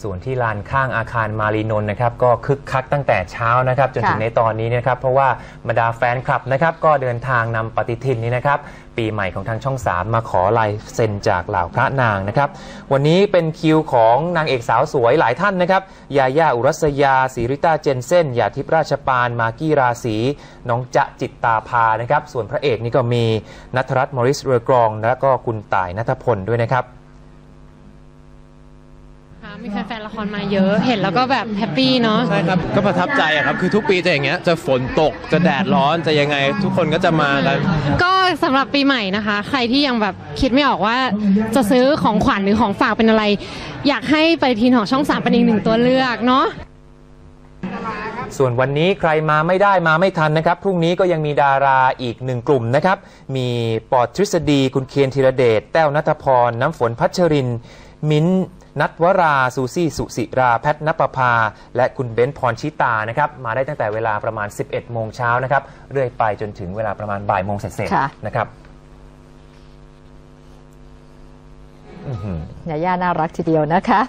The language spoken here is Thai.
ส่วนที่ลานข้างอาคารมารีนนท์นะครับก็คึกคักตั้งแต่เช้านะครับจนถึงค่ะในตอนนี้นะครับเพราะว่าบรรดาแฟนคลับนะครับก็เดินทางนำปฏิทินนี้นะครับปีใหม่ของทางช่อง 3 มาขอลายเซ็นจากเหล่าพระนางนะครับวันนี้เป็นคิวของนางเอกสาวสวยหลายท่านนะครับยาย่าอุรัสยาสีริต้าเจนเซ่นหยาทิพย์ราชปาน มากกี้ราศีน้องจะจิตตาภานะครับส่วนพระเอกนี่ก็มีนัทรัตน์มอริสเรือกรอง และก็คุณต่ายนัทพลด้วยนะครับ ค่ะมีแฟนๆละครมาเยอะเห็นแล้วก็แบบแฮปปี้เนาะ ใช่ครับ ก็ประทับใจอะครับ คือทุกปีจะอย่างเงี้ย จะฝนตก จะแดดร้อน จะยังไง ทุกคนก็จะมากัน ก็สำหรับปีใหม่นะคะ ใครที่ยังแบบคิดไม่ออกว่าจะซื้อของขวัญหรือของฝากเป็นอะไร อยากให้ปฏิทินของช่องสามเป็นอีกหนึ่งตัวเลือกเนาะ ส่วนวันนี้ใครมาไม่ได้มาไม่ทันนะครับ พรุ่งนี้ก็ยังมีดาราอีกหนึ่งกลุ่มนะครับ มีปอดทฤษฎี คุณเคนธีรเดชแต้วนัทพร น้ำฝนพัชริน มิ้นท์นัทวราซูซี่สุสิราแพทนปภา และคุณเบนซ์พรชิตานะครับมาได้ตั้งแต่เวลาประมาณ 11 โมงเช้านะครับเรื่อยไปจนถึงเวลาประมาณบ่ายโมงเสร็จค่ะ ๆนะครับอื้อหือยาย่าน่ารักทีเดียวนะคะ